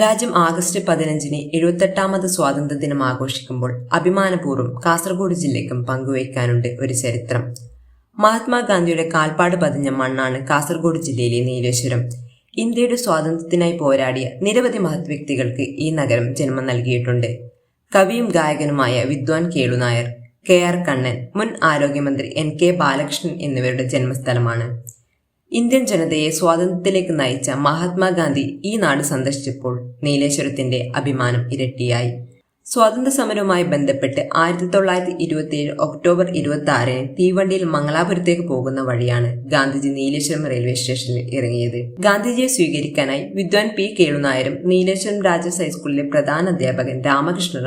രാജ്യം ആഗസ്റ്റ് പതിനഞ്ചിന് എഴുപത്തെട്ടാമത് സ്വാതന്ത്ര്യ ദിനം ആഘോഷിക്കുമ്പോൾ അഭിമാനപൂർവം കാസർഗോഡ് ജില്ലയ്ക്കും പങ്കുവയ്ക്കാനുണ്ട് ഒരു ചരിത്രം. മഹാത്മാഗാന്ധിയുടെ കാൽപ്പാട് പതിഞ്ഞ മണ്ണാണ് കാസർഗോഡ് ജില്ലയിലെ നീലേശ്വരം. ഇന്ത്യയുടെ സ്വാതന്ത്ര്യത്തിനായി പോരാടിയ നിരവധി മഹത് വ്യക്തികൾക്ക് ഈ നഗരം ജന്മം നൽകിയിട്ടുണ്ട്. കവിയും ഗായകനുമായ വിദ്വാൻ കേളുനായർ കെ ആർ കണ്ണൻ മുൻ ആരോഗ്യമന്ത്രി എൻ കെ ബാലകൃഷ്ണൻ എന്നിവരുടെ ജന്മസ്ഥലമാണ്. ഇന്ത്യൻ ജനതയെ സ്വാതന്ത്ര്യത്തിലേക്ക് നയിച്ച മഹാത്മാഗാന്ധി ഈ നാട് സന്ദർശിച്ചപ്പോൾ നീലേശ്വരത്തിന്റെ അഭിമാനം ഇരട്ടിയായി. സ്വാതന്ത്ര്യ സമരവുമായി ബന്ധപ്പെട്ട് ആയിരത്തി തൊള്ളായിരത്തി ഇരുപത്തിയേഴ് ഒക്ടോബർ ഇരുപത്തി ആറിന് തീവണ്ടിയിൽ മംഗലാപുരത്തേക്ക് പോകുന്ന വഴിയാണ് ഗാന്ധിജി നീലേശ്വരം റെയിൽവേ സ്റ്റേഷനിൽ ഇറങ്ങിയത്. ഗാന്ധിജിയെ സ്വീകരിക്കാനായി വിദ്വാൻ പി. കേളുനായരും നീലേശ്വരം രാജസ് ഹൈസ്കൂളിലെ പ്രധാന അധ്യാപകൻ രാമകൃഷ്ണ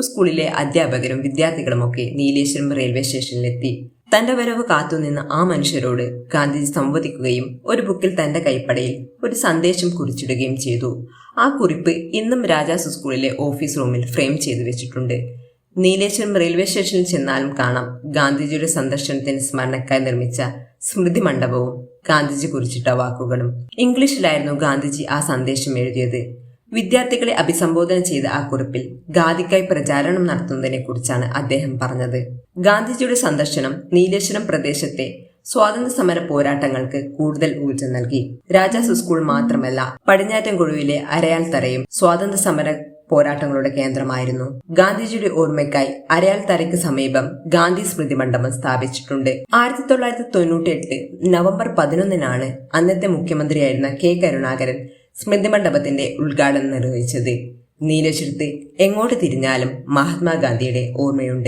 സ്കൂളിലെ അധ്യാപകരും വിദ്യാർത്ഥികളുമൊക്കെ നീലേശ്വരം റെയിൽവേ സ്റ്റേഷനിലെത്തി. തന്റെ വരവ് കാത്തുനിന്ന ആ മനുഷ്യരോട് ഗാന്ധിജി സംവദിക്കുകയും ഒരു ബുക്കിൽ തന്റെ കൈപ്പടയിൽ ഒരു സന്ദേശം കുറിച്ചിടുകയും ചെയ്തു. ആ കുറിപ്പ് ഇന്നും രാജാസ് സ്കൂളിലെ ഓഫീസ് റൂമിൽ ഫ്രെയിം ചെയ്തു വെച്ചിട്ടുണ്ട്. നീലേശ്വരം റെയിൽവേ സ്റ്റേഷനിൽ ചെന്നാലും കാണാം ഗാന്ധിജിയുടെ സന്ദർശനത്തിന് സ്മരണക്കായി നിർമ്മിച്ച സ്മൃതി മണ്ഡപവും ഗാന്ധിജി കുറിച്ചിട്ട വാക്കുകളും. ഇംഗ്ലീഷിലായിരുന്നു ഗാന്ധിജി ആ സന്ദേശം എഴുതിയത്. വിദ്യാർത്ഥികളെ അഭിസംബോധന ചെയ്ത ആ കുറിപ്പിൽ ഗാന്ധിക്കായി പ്രചാരണം നടത്തുന്നതിനെ കുറിച്ചാണ് അദ്ദേഹം പറഞ്ഞത്. ഗാന്ധിജിയുടെ സന്ദർശനം നീലേശ്വരം പ്രദേശത്തെ സ്വാതന്ത്ര്യ സമര പോരാട്ടങ്ങൾക്ക് കൂടുതൽ ഊർജം നൽകി. രാജാസ് സ്കൂൾ മാത്രമല്ല പടിഞ്ഞാറ്റൻകുഴുവിലെ അരയാൽ തറയും സ്വാതന്ത്ര്യ സമര പോരാട്ടങ്ങളുടെ കേന്ദ്രമായിരുന്നു. ഗാന്ധിജിയുടെ ഓർമ്മയ്ക്കായി അരയാൽ തറയ്ക്ക് സമീപം ഗാന്ധി സ്മൃതി മണ്ഡപം സ്ഥാപിച്ചിട്ടുണ്ട്. ആയിരത്തി തൊള്ളായിരത്തി തൊണ്ണൂറ്റി എട്ട് നവംബർ പതിനൊന്നിനാണ് അന്നത്തെ മുഖ്യമന്ത്രിയായിരുന്ന കെ കരുണാകരൻ സ്മൃതി മണ്ഡപത്തിന്റെ ഉദ്ഘാടനം നിർവഹിച്ചത് നീലശ്വരത്ത് എങ്ങോട്ട് തിരിഞ്ഞാലും മഹാത്മാഗാന്ധിയുടെ ഓർമ്മയുണ്ട്.